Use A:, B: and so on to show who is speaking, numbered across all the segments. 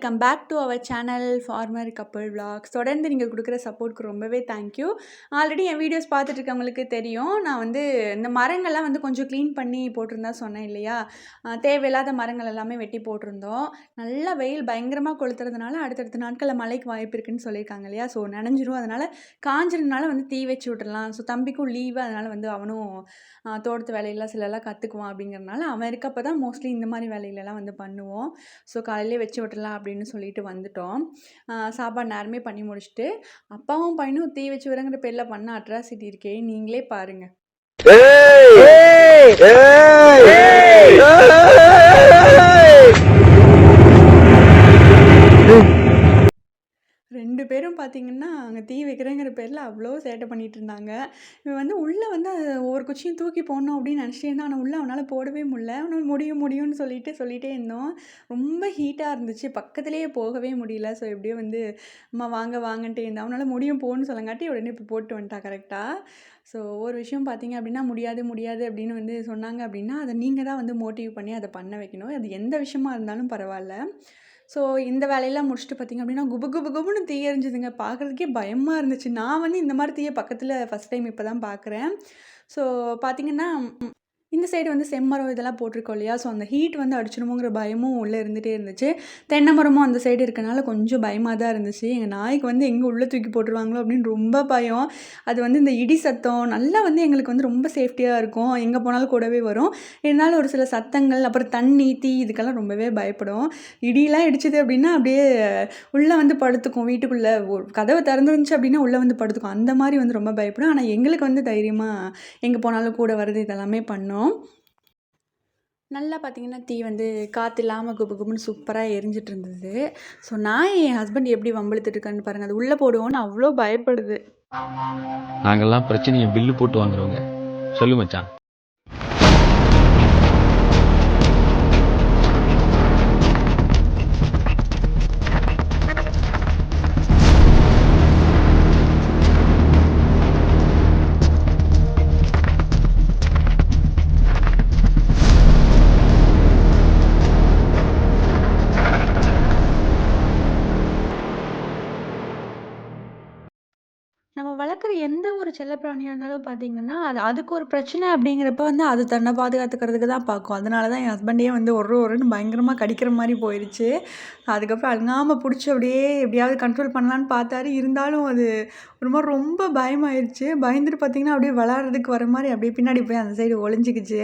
A: Welcome back to our channel farmer Kappal vlogs தொடர்ந்து நீங்கள் கொடுக்குற சப்போர்ட்க்கு ரொம்பவே தேங்க்யூ ஆல்ரெடி என் வீடியோஸ் பார்த்துட்டு இருக்கவங்களுக்கு தெரியும். நான் வந்து இந்த மரங்கள்லாம் வந்து கொஞ்சம் க்ளீன் பண்ணி போட்டிருந்தா சொன்னேன் இல்லையா? தேவையில்லாத மரங்கள் எல்லாமே வெட்டி போட்டிருந்தோம். நல்லா வெயில் பயங்கரமாக கொளுத்துறதுனால அடுத்தடுத்த நாட்களில் மழைக்கு வாய்ப்பு இருக்குன்னு சொல்லியிருக்காங்க இல்லையா? ஸோ நனைஞ்சிரும். அதனால் காஞ்சிருந்தனால வந்து தீ வச்சு விட்டுடலாம் ஸோ தம்பிக்கும் லீவு அதனால் வந்து அவனும் தோட்டத்து வேலையெல்லாம் சிலலாம் கற்றுக்குவான் அப்படிங்கிறனால அவன் இருக்கப்போ தான் மோஸ்ட்லி இந்த மாதிரி வேலையிலலாம் வந்து பண்ணுவோம். ஸோ காலையிலே வச்சு விட்டுறலாம் அப்படின்னு சொல்லிட்டு வந்துட்டோம். ஆஹ் சாப்பாடு நேரமே பண்ணி முடிச்சுட்டு அப்பாவும் பையனும் தீ வச்சு விடுங்கிற பேரில் பண்ண அட்ராசிட்டி இருக்கே நீங்களே பாருங்க. ரெண்டு பேரும் பார்த்தீங்கன்னா அங்கே தீ வைக்கிறேங்கிற பேரில் அவ்வளோ சேட்டை பண்ணிட்டு இருந்தாங்க. இவன் வந்து உள்ளே வந்து ஒவ்வொரு குச்சியும் தூக்கி போடணும் அப்படின்னு நினச்சிட்டே இருந்தான். ஆனால் உள்ளே அவனால் போடவே முடியல. அவனால் முடியும் முடியும்னு சொல்லிட்டு சொல்லிகிட்டே இருந்தோம். ரொம்ப ஹீட்டாக இருந்துச்சு. பக்கத்துலேயே போகவே முடியல. ஸோ எப்படியோ வந்து அம்மா வாங்க வாங்கன்ட்டே இருந்தான். அவனால் முடியும் போகணும்னு சொல்லங்காட்டி உடனே இப்போ போட்டு வந்துட்டா கரெக்டாக ஸோ ஒரு விஷயம் பார்த்தீங்க அப்படின்னா முடியாது முடியாது அப்படின்னு வந்து சொன்னாங்க அப்படின்னா அதை நீங்கள் தான் வந்து மோட்டிவ் பண்ணி அதை பண்ண வைக்கணும். அது எந்த விஷயமா இருந்தாலும் பரவாயில்ல. ஸோ இந்த வேலையெல்லாம் முடிச்சுட்டு பார்த்தீங்க அப்படின்னா குபு குபு குபுன்னு தீ எரிஞ்சுதுங்க பார்க்குறதுக்கே பயமாக இருந்துச்சு. நான் வந்து இந்த மாதிரி தீயை பக்கத்தில் ஃபஸ்ட் டைம் இப்போ தான் பார்க்குறேன் ஸோ பார்த்தீங்கன்னா இந்த சைடு வந்து செம்மரம் இதெல்லாம் போட்டிருக்கோம் இல்லையா? ஸோ அந்த ஹீட் வந்து அடிச்சிடுமோங்கிற பயமும் உள்ளே இருந்துகிட்டே இருந்துச்சு. தென்னை மரமும் அந்த சைடு இருக்கனால கொஞ்சம் பயமாக தான் இருந்துச்சு. எங்கள் நாய்க்கு வந்து எங்கே உள்ளே தூக்கி போட்டுருவாங்களோ அப்படின்னு ரொம்ப பயம். அது வந்து இந்த இடி சத்தம் நல்லா வந்து எங்களுக்கு வந்து ரொம்ப சேஃப்டியாக இருக்கும். எங்கே போனாலும் கூடவே வரும். இருந்தாலும் ஒரு சில சத்தங்கள் அப்புறம் தண்ணி தீ இதுக்கெல்லாம் ரொம்பவே பயப்படும். இடியெல்லாம் இடிச்சது அப்படின்னா அப்படியே உள்ளே வந்து படுத்துக்கும். வீட்டுக்குள்ளே ஒரு கதவை திறந்துருந்துச்சு அப்படின்னா உள்ளே வந்து படுத்துக்கும். அந்த மாதிரி வந்து ரொம்ப பயப்படும். ஆனால் எங்களுக்கு வந்து தைரியமாக எங்கே போனாலும் கூட வர்றது இதெல்லாமே பண்ணோம். நல்லா பார்த்தீங்கன்னா தீ வந்து காற்று இல்லாமல் குபு குபுன்னு சூப்பராக எரிஞ்சிட்டு இருந்தது ஸோ நான் என் ஹஸ்பண்ட் எப்படி வம்பிழுத்துட்டு இருக்கான்னு பாருங்கள் அது உள்ளே போடுவோன்னு அவ்வளோ பயப்படுது.
B: நாங்கள்லாம் பிரச்சனையை பில்லு போட்டு வாங்குறவங்க. சொல்லு மச்சான்.
A: எந்த ஒரு செல்லப்பிராணியாக இருந்தாலும் பார்த்தீங்கன்னா, அது அதுக்கு ஒரு பிரச்சனை அப்படிங்கிறப்ப வந்து அது தன்னை பாதுகாத்துக்கிறதுக்கு தான் பார்க்கும். அதனால தான் என் ஹஸ்பண்டே வந்து ஒரு ஒருன்னு பயங்கரமாக கடிக்கிற மாதிரி போயிடுச்சு அதுக்கப்புறம் அழுங்காமல் பிடிச்சி அப்படியே எப்படியாவது கண்ட்ரோல் பண்ணலான்னு பார்த்தாரு. இருந்தாலும் அது ஒரு மாதிரி ரொம்ப பயமாயிருச்சு. பயந்துட்டு பார்த்தீங்கன்னா, அப்படியே விளாட்றதுக்கு வர மாதிரி அப்படியே பின்னாடி போய் அந்த சைடு ஒளிஞ்சிக்கிச்சு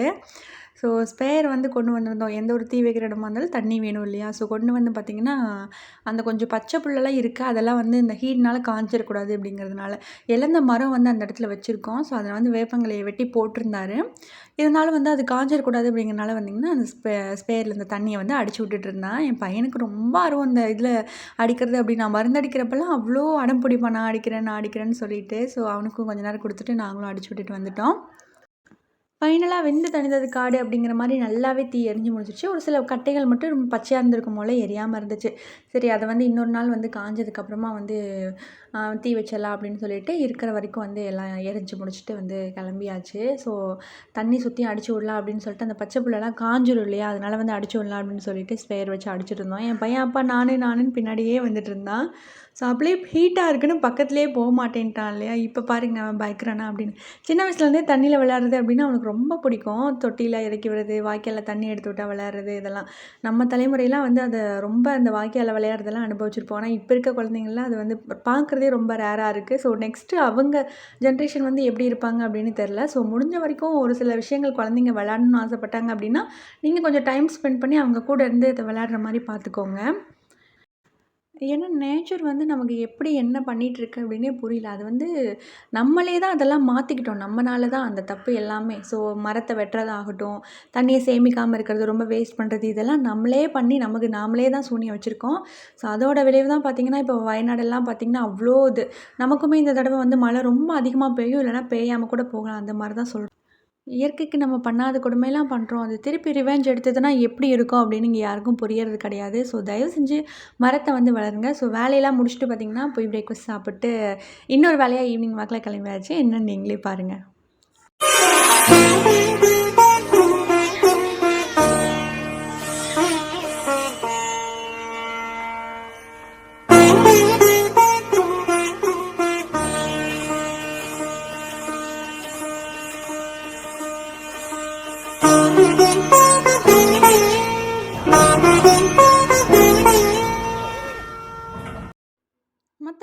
A: ஸோ ஸ்பேர் வந்து கொண்டு வந்திருந்தோம். எந்த ஒரு தீ வைக்கிற இடமா இருந்தாலும் தண்ணி வேணும் இல்லையா? ஸோ கொண்டு வந்து பார்த்தீங்கன்னா, அந்த கொஞ்சம் பச்சை புல்லெல்லாம் இருக்குது அதெல்லாம் வந்து இந்த ஹீட்னால் காஞ்சிடக்கூடாது அப்படிங்கிறதுனால. இழந்த மரம் வந்து அந்த இடத்துல வச்சுருக்கோம் ஸோ அதில் வந்து வேப்பங்கலையை வெட்டி போட்டிருந்தாரு. இருந்தாலும் வந்து அது காஞ்சிடக்கூடாது அப்படிங்கிறனால வந்தீங்கன்னா, அந்த ஸ்பே ஸ்பேரில் இந்த தண்ணியை வந்து அடிச்சு விட்டுட்டு இருந்தான். என் பையனுக்கு ரொம்ப ஆர்வம் இந்த இதில் அடிக்கிறது அப்படி நான் மருந்து அடிக்கிறப்பெல்லாம் அவ்வளோ அடம்பிடிப்பான் நான் அடிக்கிறேன், நான் அடிக்கிறேன்னு சொல்லிட்டு. ஸோ அவனுக்கும் கொஞ்ச நேரம் கொடுத்துட்டு நாங்களும் அடிச்சு விட்டுட்டு வந்துட்டோம். ஃபைனலாக வெந்து தணிந்தது காடு அப்படிங்கிற மாதிரி நல்லாவே தீ எரிஞ்சு முடிஞ்சிருச்சு. ஒரு சில கட்டைகள் மட்டும் ரொம்ப பச்சையாக இருந்திருக்கும் போல எரியாமல் இருந்துச்சு. சரி அதை வந்து இன்னொரு நாள் வந்து காஞ்சதுக்கப்புறமா வந்து தீ வச்சிடலாம் அப்படின்னு சொல்லிட்டு இருக்கிற வரைக்கும் வந்து எல்லாம் எரிஞ்சு முடிச்சுட்டு வந்து கிளம்பியாச்சு. ஸோ தண்ணி சுற்றி அடிச்சு விடலாம் அப்படின்னு சொல்லிட்டு அந்த பச்சை புள்ளெல்லாம் காஞ்சிடும் இல்லையா? அதனால் வந்து அடிச்சு விடலாம் அப்படின்னு சொல்லிட்டு ஸ்பேர் வச்சு அடிச்சுட்டு இருந்தோம். என் பையன் அப்பா நானே நானுன்னு பின்னாடியே வந்துட்டு இருந்தான். ஸோ அப்படியே ஹீட்டாக இருக்குன்னு பக்கத்துலேயே போக மாட்டேன்ட்டான் இல்லையா? இப்போ பாருங்க அவன் பயக்குறானா அப்படின்னு. சின்ன வயசுலேருந்தே தண்ணியில் விளையாடுறது அப்படின்னா அவனுக்கு ரொம்ப பிடிக்கும். தொட்டியில் இறக்கி விடுறது, வாய்க்காலில் தண்ணி எடுத்து விட்டால் விளையாடுறது இதெல்லாம். நம்ம தலைமுறையெல்லாம் வந்து அதை ரொம்ப அந்த வாய்க்காலில் விளையாடுறதெல்லாம் அனுபவிச்சிருப்போம். ஆனால் இப்போ இருக்க குழந்தைங்களாம் அது வந்து பார்க்குறதே ரொம்ப ரேராக இருக்குது ஸோ நெக்ஸ்ட்டு அவங்க ஜென்ரேஷன் வந்து எப்படி இருப்பாங்க அப்படின்னு தெரில ஸோ முடிஞ்ச வரைக்கும் ஒரு சில விஷயங்கள் குழந்தைங்க விளையாடணும்னு ஆசைப்பட்டாங்க அப்படின்னா, நீங்கள் கொஞ்சம் டைம் ஸ்பெண்ட் பண்ணி அவங்க கூட இருந்து இதை விளையாடுற மாதிரி பார்த்துக்கோங்க. ஏன்னா நேச்சர் வந்து நமக்கு எப்படி என்ன பண்ணிட்டுருக்கு அப்படின்னே புரியல. அது வந்து நம்மளே தான் அதெல்லாம் மாற்றிக்கிட்டோம் நம்மனால தான் அந்த தப்பு எல்லாமே. ஸோ மரத்தை வெட்டுறதாகட்டும், தண்ணியை சேமிக்காமல் இருக்கிறது, ரொம்ப வேஸ்ட் பண்ணுறது இதெல்லாம் நம்மளே பண்ணி நமக்கு நாமளே தான் சூனியம் வச்சுருக்கோம் ஸோ அதோட விளைவு தான் பார்த்தீங்கன்னா, இப்போ வயநாடெல்லாம் பார்த்திங்கன்னா அவ்வளோ இது. நமக்குமே இந்த தடவை வந்து மழை ரொம்ப அதிகமாக பெய்யும். இல்லைனா பெய்யாமல் கூட போகலாம். அந்த மாதிரி தான் சொல்கிறோம் இயற்கைக்கு நம்ம பண்ணாத கொடுமைலாம் பண்ணுறோம் அது திருப்பி ரிவெஞ்ச் எடுத்ததுன்னா எப்படி இருக்கும் அப்படின்னு இங்கே யாருக்கும் புரியறது கிடையாது. ஸோ தயவு செஞ்சு மரத்தை வந்து வளருங்க. ஸோ வேலையெல்லாம் முடிச்சுட்டு பார்த்தீங்கன்னா, போய் பிரேக்ஃபாஸ்ட் சாப்பிட்டு இன்னொரு வேலையாக ஈவினிங் வாக்கில் கிளம்பியாச்சு. என்னென்னு நீங்களே பாருங்கள் மற்ற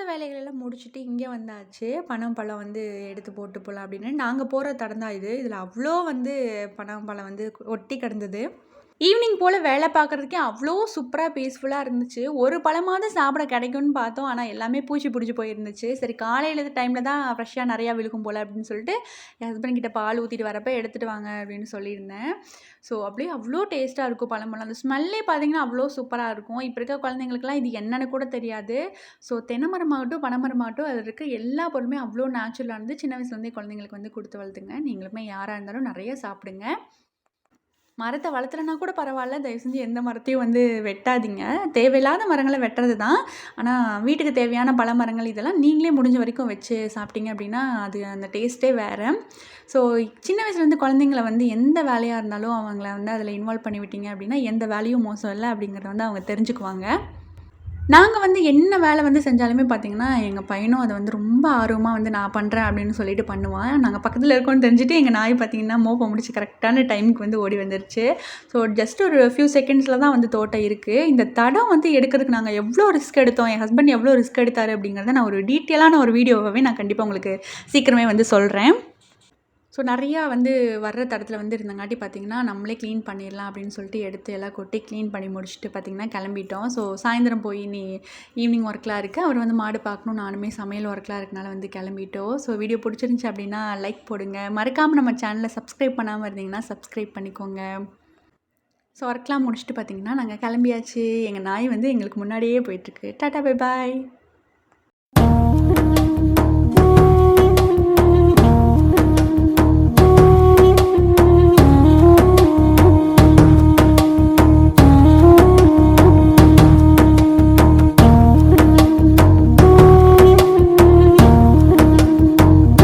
A: வேலைகளெல்லாம் முடிச்சுட்டு இங்கே வந்தாச்சு. பனம் பழம் வந்து எடுத்து போட்டு போகலாம் அப்படின்னு. நாங்கள் போகிற தடம் இது. இதில் அவ்வளோ வந்து பனம் பழம் வந்து ஒட்டி கிடந்தது. ஈவினிங் போல் வேலை பார்க்குறதுக்கே அவ்வளோ சூப்பராக பீஸ்ஃபுல்லாக இருந்துச்சு. ஒரு பழமாவது சாப்பிட கிடைக்கும்னு பார்த்தோம். ஆனால் எல்லாமே பூச்சி பிடிச்சி போயிருந்துச்சு. சரி காலையில் டைமில் தான் ஃப்ரெஷ்ஷாக நிறையா விழுக்கும் போல் அப்படின்னு சொல்லிட்டு என் ஹஸ்பண்ட் கிட்ட பால் ஊற்றிட்டு வரப்போ எடுத்துகிட்டு வாங்க அப்படின்னு சொல்லியிருந்தேன். ஸோ அப்படியே அவ்வளோ டேஸ்ட்டாக இருக்கும் பழமெல்லாம். அந்த ஸ்மெல்லே பார்த்தீங்கன்னா அவ்வளோ சூப்பராக இருக்கும். இப்போ இருக்க குழந்தைங்களுக்குலாம் இது என்னென்னு கூட தெரியாது. ஸோ தென்னைமரமாகட்டும் பனைமரமாகட்டும் அதில் இருக்க எல்லா பொருளுமே அவ்வளோ நேச்சுரலானது சின்ன வயசுலேருந்தே குழந்தைங்களுக்கு வந்து கொடுத்து வளர்த்துங்க. நீங்களுமே யாராக இருந்தாலும் நிறைய சாப்பிடுங்க. மரத்தை வளர்த்துலனா கூட பரவாயில்ல. தயவு செஞ்சு எந்த மரத்தையும் வந்து வெட்டாதீங்க. தேவையில்லாத மரங்களை வெட்டுறது தான். ஆனால் வீட்டுக்கு தேவையான பல மரங்கள் இதெல்லாம் நீங்களே முடிஞ்ச வரைக்கும் வச்சு சாப்பிட்டீங்க அப்படின்னா அது அந்த டேஸ்ட்டே வேறு. ஸோ சின்ன வயசுலேருந்து குழந்தைங்கள வந்து எந்த வேலையாக இருந்தாலும் அவங்கள வந்து அதில் இன்வால்வ் பண்ணி விட்டீங்க அப்படின்னா எந்த வேலையும் மோசம் இல்லை அப்படிங்கிறத வந்து அவங்க தெரிஞ்சுக்குவாங்க. நாங்கள் வந்து என்ன வேலை வந்து செஞ்சாலுமே பார்த்தீங்கன்னா எங்கள் பையனும் அதை வந்து ரொம்ப ஆர்வமாக வந்து நான் பண்ணுறேன் அப்படின்னு சொல்லிட்டு பண்ணுவான். நாங்கள் பக்கத்தில் இருக்கோம்னு தெரிஞ்சுட்டு எங்கள் நாய் பார்த்தீங்கன்னா மோப்பம் முடிச்சு கரெக்டான டைமுக்கு வந்து ஓடி வந்துருச்சு. ஸோ ஜஸ்ட் ஒரு ஃபியூ செகண்ட்ஸில் தான் வந்து தோட்டம் இருக்குது இந்த தடம் வந்து எடுக்கிறதுக்கு நாங்கள் எவ்வளோ ரிஸ்க் எடுத்தோம்? என் ஹஸ்பண்ட் எவ்வளோ ரிஸ்க் எடுத்தார் அப்படிங்கிறத நான் ஒரு டீட்டெயிலான ஒரு வீடியோவாகவே நான் கண்டிப்பாக உங்களுக்கு சீக்கிரமே வந்து சொல்கிறேன் ஸோ நிறையா வந்து வர்ற தடத்தில் வந்து இருந்தங்காட்டி பார்த்திங்கன்னா நம்மளே க்ளீன் பண்ணிடலாம் அப்படின்னு சொல்லிட்டு எடுத்து எல்லாம் கொட்டி க்ளீன் பண்ணி முடிச்சுட்டு பார்த்திங்கன்னா கிளம்பிட்டோம். ஸோ சாயந்தரம் போய் நீ ஈவினிங் ஒர்க்லாம் இருக்குது அவர் வந்து மாடு பார்க்கணும் நானுமே சமையல் ஒர்க்லாம் இருக்கனால வந்து கிளம்பிட்டோம். ஸோ வீடியோ பிடிச்சிருந்துச்சி அப்படின்னா லைக் போடுங்க. மறக்காமல் நம்ம சேனலை சப்ஸ்கிரைப் பண்ணாமல் இருந்தீங்கன்னா சப்ஸ்கிரைப் பண்ணிக்கோங்க. ஸோ ஒர்க்லாம் முடிச்சுட்டு பார்த்திங்கன்னா நாங்கள் கிளம்பியாச்சு. எங்கள் நாய் வந்து எங்களுக்கு முன்னாடியே போயிட்டுருக்கு. Tata bye bye